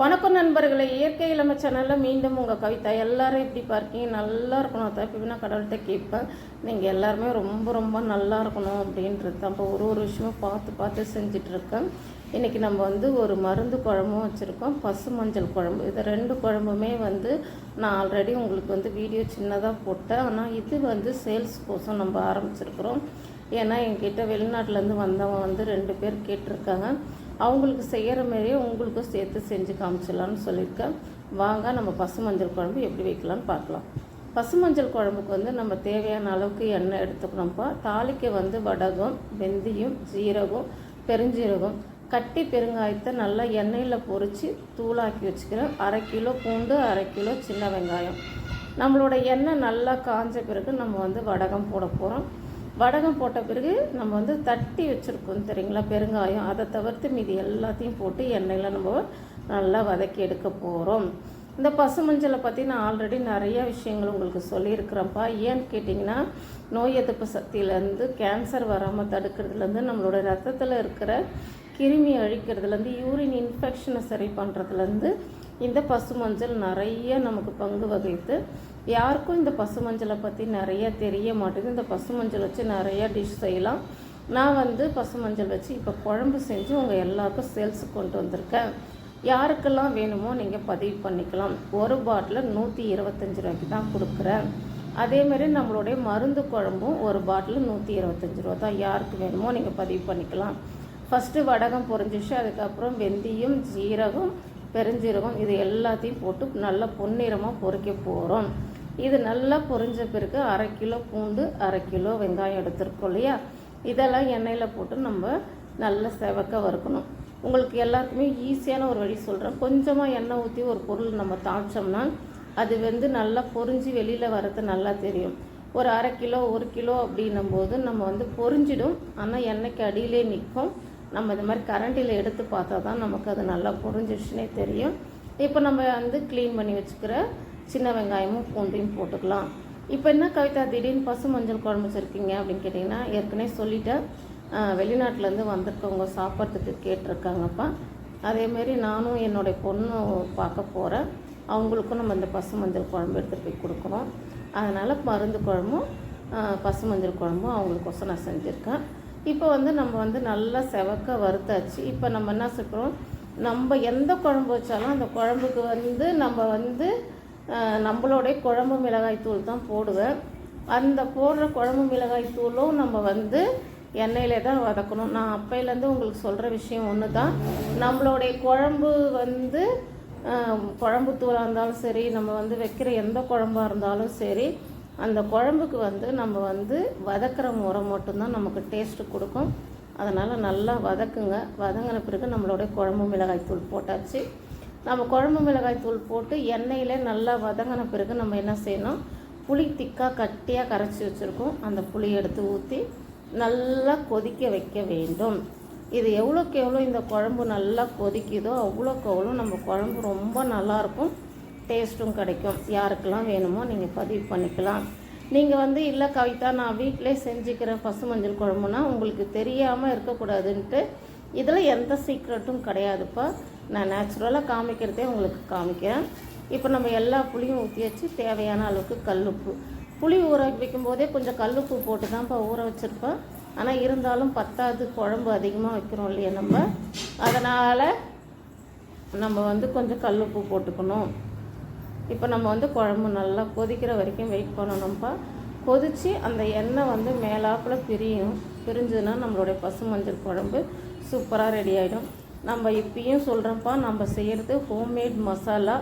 வணக்கம் நண்பர்களே இயற்கை இளம சேனலில் மீண்டும் உங்கள் கவிதா. எல்லாரும் எப்படி பார்க்கீங்க? நல்லா இருக்கணும் தான் கடவுள்கிட்ட கேட்பேன் நீங்கள் எல்லாருமே ரொம்ப ரொம்ப நல்லா இருக்கணும் அப்படின்றது தான். இப்போ ஒரு ஒரு விஷயமும் பார்த்து பார்த்து செஞ்சிட்ருக்கேன். இன்றைக்கி நம்ம வந்து ஒரு மருந்து குழம்பும் வச்சுருக்கோம். பசு மஞ்சள் குழம்பு. இது ரெண்டு குழம்புமே வந்து நான் ஆல்ரெடி உங்களுக்கு வந்து வீடியோ சின்னதாக போட்டேன். ஆனால் இது வந்து சேல்ஸ் கோசம் நம்ம ஆரம்பிச்சிருக்கிறோம். ஏன்னா என்கிட்ட வெளிநாட்டிலேருந்து வந்தவங்க வந்து ரெண்டு பேர் கேட்டிருக்காங்க. அவங்களுக்கு செய்கிற மாதிரியே உங்களுக்கும் சேர்த்து செஞ்சு காமிச்சிடலான்னு சொல்லியிருக்கேன். வாங்க நம்ம பசு மஞ்சள் குழம்பு எப்படி வைக்கலாம்னு பார்க்கலாம். பசு மஞ்சள் குழம்புக்கு வந்து நம்ம தேவையான அளவுக்கு எண்ணெய் எடுத்துக்கணும்ப்பா. தாளிக்கு வந்து வடகம் வெந்தயம் ஜீரகம் பெருஞ்சீரகம் கட்டி பெருங்காயத்தை நல்லா எண்ணெயில் பொறிச்சு தூளாக்கி வச்சுக்கிறேன். அரை கிலோ பூண்டு அரை கிலோ சின்ன வெங்காயம். நம்மளோட எண்ணெய் நல்லா காஞ்ச பிறகு நம்ம வந்து வடகம் போட போகிறோம் வடகம் போட்ட பிறகு நம்ம வந்து தட்டி வச்சுருக்கோம் தெரியுங்களா? பெருங்காயம். அதை தவிர்த்து மீதி எல்லாத்தையும் போட்டு எண்ணெயில் நம்ம நல்லா வதக்கி எடுக்க போகிறோம் இந்த பசு மஞ்சளை பற்றி நான் ஆல்ரெடி நிறைய விஷயங்கள் உங்களுக்கு சொல்லியிருக்கிறேன்ப்பா. ஏன்னு கேட்டிங்கன்னா நோய் எதிர்ப்பு சக்தியிலேருந்து கேன்சர் வராமல் தடுக்கிறதுலேருந்து நம்மளோட ரத்தத்தில் இருக்கிற கிருமி அழிக்கிறதுலேருந்து யூரின் இன்ஃபெக்ஷனை சரி பண்ணுறதுலேருந்து இந்த பசு மஞ்சள் நிறைய நமக்கு பங்கு வகித்து யாருக்கும் இந்த பசு மஞ்சளை பற்றி நிறைய தெரிய மாட்டேங்குது. இந்த பசு மஞ்சள் வச்சு நிறைய டிஷ் செய்யலாம். நான் வந்து பசு மஞ்சள் வச்சு இப்போ குழம்பு செஞ்சு உங்கள் எல்லாருக்கும் சேல்ஸுக்கு கொண்டு வந்திருக்கேன். யாருக்கெல்லாம் வேணுமோ நீங்கள் பதிவு பண்ணிக்கலாம். ஒரு பாட்டில் நூற்றி இருபத்தஞ்சி ரூபாய்க்கு தான் கொடுக்குறேன். அதேமாரி நம்மளுடைய மருந்து குழம்பும் ஒரு பாட்டில் நூற்றி இருபத்தஞ்சி ரூபா தான். யாருக்கு வேணுமோ நீங்கள் பதிவு பண்ணிக்கலாம். ஃபஸ்ட்டு வடகம் பொறிஞ்சிச்சு அதுக்கப்புறம் வெந்தயம் ஜீரகம் பெருஞ்சீரகம் இது எல்லாத்தையும் போட்டு நல்லா பொன்னிறமாக பொறிக்க போகிறோம் இது நல்லா பொரிஞ்ச பிறகு அரை கிலோ பூண்டு அரை கிலோ வெங்காயம் எடுத்துருக்கோம் இல்லையா? இதெல்லாம் எண்ணெயில் போட்டு நம்ம நல்லா செவக்க வறுக்கணும். உங்களுக்கு எல்லாருக்குமே ஈஸியான ஒரு வழி சொல்கிறேன் கொஞ்சமாக எண்ணெய் ஊற்றி ஒரு பொருள் நம்ம தாழ்ச்சோம்னா அது வந்து நல்லா பொரிஞ்சு வெளியில் வரது நல்லா தெரியும். ஒரு அரை கிலோ ஒரு கிலோ அப்படின்னும் போது நம்ம வந்து பொரிஞ்சிடும். ஆனால் எண்ணெய்க்கு அடியிலே நிற்கும். நம்ம இது மாதிரி கரண்டியில் எடுத்து பார்த்தா தான் நமக்கு அது நல்லா பொறிஞ்சிடுச்சுனே தெரியும். இப்போ நம்ம வந்து க்ளீன் பண்ணி வச்சுக்கிற சின்ன வெங்காயமும் பூண்டையும் போட்டுக்கலாம். இப்போ என்ன கவிதா திடீர்னு பசு மஞ்சள் குழம்பு வச்சுருக்கீங்க அப்படின்னு கேட்டிங்கன்னா ஏற்கனவே சொல்லிவிட்டேன் வெளிநாட்டிலேருந்து வந்திருக்கவங்க சாப்பிட்றதுக்கு கேட்டிருக்காங்கப்பா. அதேமாரி நானும் என்னுடைய பொண்ணு பார்க்க போகிறேன் அவங்களுக்கும் நம்ம இந்த பசு மஞ்சள் குழம்பு எடுத்துகிட்டு போய் கொடுக்குறோம் அதனால் மருந்து குழம்பும் பசு மஞ்சள் குழம்பும் அவங்களுக்கோசம் நான் செஞ்சுருக்கேன். இப்போ வந்து நம்ம வந்து நல்லா செவக்க வறுத்தாச்சு. இப்போ நம்ம என்ன செய்கிறோம் நம்ம எந்த குழம்பு வச்சாலும் அந்த குழம்புக்கு வந்து நம்ம வந்து நம்மளோடைய குழம்பு மிளகாய் தூள் தான் போடுவேன். அந்த போடுற குழம்பு மிளகாய் தூளும் நம்ம வந்து எண்ணெயிலே தான் வதக்கணும். நான் அப்பையிலேருந்து உங்களுக்கு சொல்கிற விஷயம் ஒன்று தான் நம்மளுடைய குழம்பு வந்து குழம்பு தூளாக இருந்தாலும் சரி நம்ம வந்து வைக்கிற எந்த குழம்பாக இருந்தாலும் சரி அந்த குழம்புக்கு வந்து நம்ம வந்து வதக்கிற முறை மட்டும்தான் நமக்கு டேஸ்ட்டு கொடுக்கும். அதனால் நல்லா வதக்குங்க. வதங்கின பிறகு நம்மளுடைய குழம்பு மிளகாய் தூள் போட்டாச்சு. நம்ம குழம்பு மிளகாய் தூள் போட்டு எண்ணெயில் நல்லா வதங்கின பிறகு நம்ம என்ன செய்யணும்? புளி திக்காக கட்டியாக கரைச்சி வச்சுருக்கோம். அந்த புளி எடுத்து ஊற்றி நல்லா கொதிக்க வைக்க வேண்டும். இது எவ்வளோக்கு எவ்வளோ இந்த குழம்பு நல்லா கொதிக்குதோ அவ்வளோக்கு அவ்வளோ நம்ம குழம்பு ரொம்ப நல்லாயிருக்கும். டேஸ்ட்டும் கிடைக்கும். யாருக்கெல்லாம் வேணுமோ நீங்கள் பதிவு பண்ணிக்கலாம். நீங்கள் வந்து இல்லை கவிதா நான் வீட்டிலே செஞ்சுக்கிறேன் பசு மஞ்சள் குழம்புனா உங்களுக்கு தெரியாமல் இருக்கக்கூடாதுன்ட்டு இதில் எந்த சீக்ரெட்டும் கிடையாதுப்பா. நான் நேச்சுரலாக காமிக்கிறதே உங்களுக்கு காமிக்கிறேன். இப்போ நம்ம எல்லா புளியும் ஊற்றி வச்சு தேவையான அளவுக்கு கல்லுப்பு. புளி ஊற வைக்கும் போதே கொஞ்சம் கல்லுப்பு போட்டு தான்ப்பா ஊற வச்சுருப்பேன். ஆனால் இருந்தாலும் பத்தாது குழம்பு அதிகமாக வைக்கிறோம் இல்லையா நம்ம? அதனால் நம்ம வந்து கொஞ்சம் கல்லுப்பு போட்டுக்கணும். இப்போ நம்ம வந்து குழம்பு நல்லா கொதிக்கிற வரைக்கும் வெயிட் பண்ணணும்ப்பா. கொதித்து அந்த எண்ணெய் வந்து மேலாப்பில் பிரியும். பிரிஞ்சதுன்னா நம்மளுடைய பசு மஞ்சள் குழம்பு சூப்பராக ரெடி ஆகிடும் நம்ம இப்பயும் சொல்கிறோம்ப்பா நம்ம செய்கிறது ஹோம்மேட் மசாலா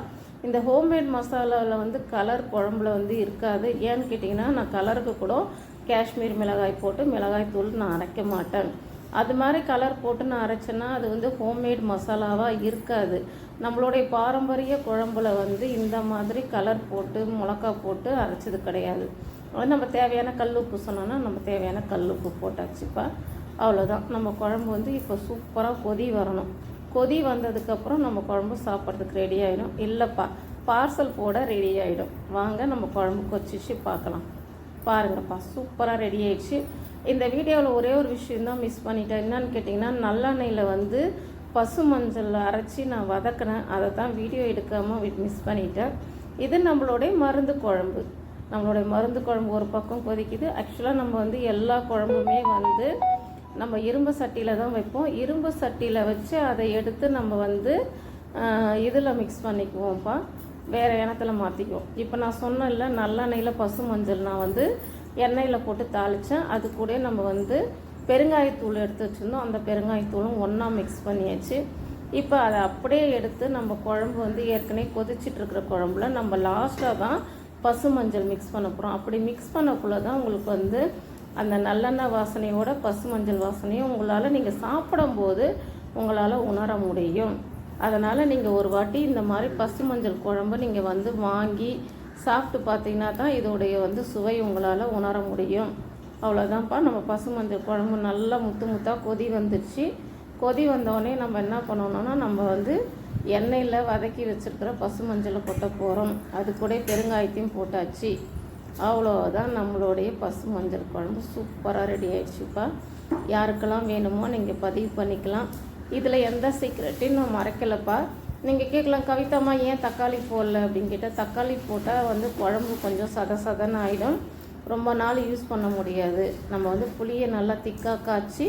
இந்த ஹோம்மேட் மசாலாவில் வந்து கலர் குழம்புல வந்து இருக்காது. ஏன்னு கேட்டிங்கன்னா நான் கலருக்கு கூட காஷ்மீர் மிளகாய் போட்டு மிளகாய் தூள் நான் அரைக்க மாட்டேன். அது மாதிரி கலர் போட்டு நான் அரைச்சேன்னா அது வந்து ஹோம்மேட் மசாலாவாக இருக்காது. நம்மளுடைய பாரம்பரிய குழம்புல வந்து இந்த மாதிரி கலர் போட்டு மிளகா போட்டு அரைச்சது கிடையாது. நம்ம தேவையான கல் உப்பு சொன்னோன்னா நம்ம தேவையான கல் உப்பு போட்டாச்சுப்பா. அவ்வளோதான் நம்ம குழம்பு வந்து இப்போ சூப்பராக கொதி வரணும். கொதி வந்ததுக்கப்புறம் நம்ம குழம்பு சாப்பிட்றதுக்கு ரெடி ஆகிடும் இல்லைப்பா பார்சல் போட ரெடி ஆகிடும் வாங்க நம்ம குழம்பு கொச்சிச்சு பார்க்கலாம். பாருங்கப்பா சூப்பராக ரெடி ஆயிடுச்சு. இந்த வீடியோவில் ஒரே ஒரு விஷயம் தான் மிஸ் பண்ணிட்டேன். என்னன்னு கேட்டிங்கன்னா நல்லெண்ணெயில் வந்து பசு மஞ்சள் அரைச்சி நான் வதக்கினேன். அதை தான் வீடியோ எடுக்காமல் மிஸ் பண்ணிட்டேன். இது நம்மளுடைய மருந்து குழம்பு. நம்மளுடைய மருந்து குழம்பு ஒரு பக்கம் கொதிக்குது. ஆக்சுவலாக நம்ம வந்து எல்லா குழம்புமே வந்து நம்ம இரும்பு சட்டியில் தான் வைப்போம். இரும்பு சட்டியில் வச்சு அதை எடுத்து நம்ம வந்து இதில் மிக்ஸ் பண்ணிக்குவோம்ப்பா. வேறு இனத்தில் மாற்றிக்குவோம் இப்போ நான் சொன்னேன்ல நல்லெண்ணெயில் பசு மஞ்சள் நான் வந்து எண்ணெயில் போட்டு தாளித்தேன் அது கூட நம்ம வந்து பெருங்காயத்தூள் எடுத்து வச்சுருந்தோம். அந்த பெருங்காயத்தூளும் ஒன்றா மிக்ஸ் பண்ணியாச்சு. இப்போ அதை அப்படியே எடுத்து நம்ம குழம்பு வந்து ஏற்கனவே கொதிச்சிட்ருக்கிற குழம்புல நம்ம லாஸ்ட்டாக தான் பசு மஞ்சள் மிக்ஸ் பண்ண போகிறோம் அப்படி மிக்ஸ் பண்ணக்குள்ளே தான் உங்களுக்கு வந்து அந்த நல்லெண்ணெய் வாசனையோட பசு மஞ்சள் வாசனையும் உங்களால் நீங்கள் சாப்பிடும்போது உங்களால் உணர முடியும். அதனால் நீங்கள் ஒரு வாட்டி இந்த மாதிரி பசு மஞ்சள் குழம்பு நீங்கள் வந்து வாங்கி சாப்பிட்டு பார்த்தீங்கன்னா தான் இதோடைய வந்து சுவை உங்களால் உணர முடியும். அவ்வளோதான்ப்பா நம்ம பசு மஞ்சள் குழம்பு நல்லா முத்து முத்தாக கொதி வந்துடுச்சு கொதி வந்தோடனே நம்ம என்ன பண்ணணும்னா நம்ம வந்து எண்ணெயில் வதக்கி வச்சுருக்கிற பசு மஞ்சளை கொட்ட போகிறோம் அது கூட பெருங்காயத்தையும் போட்டாச்சு. அவ்வளோதான் நம்மளுடைய பசு மஞ்சள் குழம்பு சூப்பராக ரெடி ஆயிடுச்சுப்பா. யாருக்கெல்லாம் வேணுமோ நீங்கள் பதிவு பண்ணிக்கலாம். இதில் எந்த சீக்ரெட்டையும் நான் மறைக்கலப்பா. நீங்கள் கேட்கலாம் கவிதாம்மா ஏன் தக்காளி போடல? அப்படின்னு கேட்டால் தக்காளி போட்டால் வந்து குழம்பு கொஞ்சம் சத சதன்னு ஆகிடும் ரொம்ப நாள் யூஸ் பண்ண முடியாது. நம்ம வந்து புளியை நல்லா திக்காக காய்ச்சி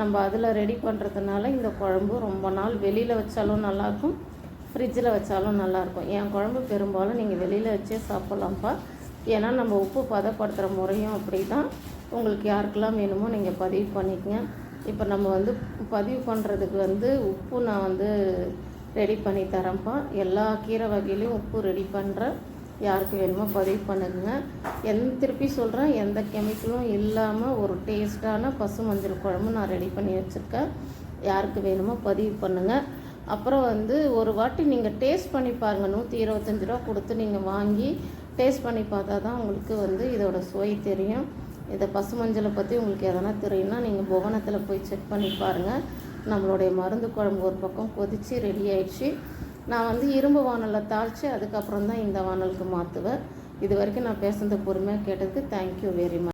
நம்ம அதில் ரெடி பண்ணுறதுனால இந்த குழம்பு ரொம்ப நாள் வெளியில் வச்சாலும் நல்லாயிருக்கும் ஃப்ரிட்ஜில் வச்சாலும் நல்லாயிருக்கும் என் குழம்பு பெரும்பாலும் நீங்கள் வெளியில் வச்சே சாப்பிட்லாம்ப்பா. ஏன்னா நம்ம உப்பு பதப்படுத்துகிற முறையும் அப்படி தான் உங்களுக்கு யாருக்கெல்லாம் வேணுமோ நீங்கள் பதிவு பண்ணிக்கங்க. இப்போ நம்ம வந்து பதிவு பண்ணுறதுக்கு வந்து உப்பு நான் வந்து ரெடி பண்ணி தரேன்ப்பா. எல்லா கீரை வகையிலையும் உப்பு ரெடி பண்ணுறேன் யாருக்கு வேணுமோ பதிவு பண்ணுங்க. எந்த திருப்பி சொல்கிறேன் எந்த கெமிக்கலும் இல்லாமல் ஒரு டேஸ்ட்டான பசு மஞ்சள் குழம்பு நான் ரெடி பண்ணி வச்சுருக்கேன். யாருக்கு வேணுமோ பதிவு பண்ணுங்கள் அப்புறம் வந்து ஒரு வாட்டி நீங்கள் டேஸ்ட் பண்ணி பாருங்கள் நூற்றி இருபத்தஞ்சி ரூபா கொடுத்து நீங்கள் வாங்கி டேஸ்ட் பண்ணி பார்த்தா தான் உங்களுக்கு வந்து இதோட சுவை தெரியும். இதை பசு மஞ்சளை பற்றி உங்களுக்கு எதனா தெரியும்னா நீங்கள் புவனத்தில் போய் செக் பண்ணி பாருங்கள் நம்மளுடைய மருந்து குழம்பு ஒரு பக்கம் கொதித்து ரெடி ஆயிடுச்சு. நான் வந்து இரும்பு வானலில் தாளித்து அதுக்கப்புறம் தான் இந்த வானலுக்கு மாற்றுவேன் இது வரைக்கும் நான் பேசுனது பொறுமையாக கேட்டதுக்கு தேங்க்யூ வெரி மச்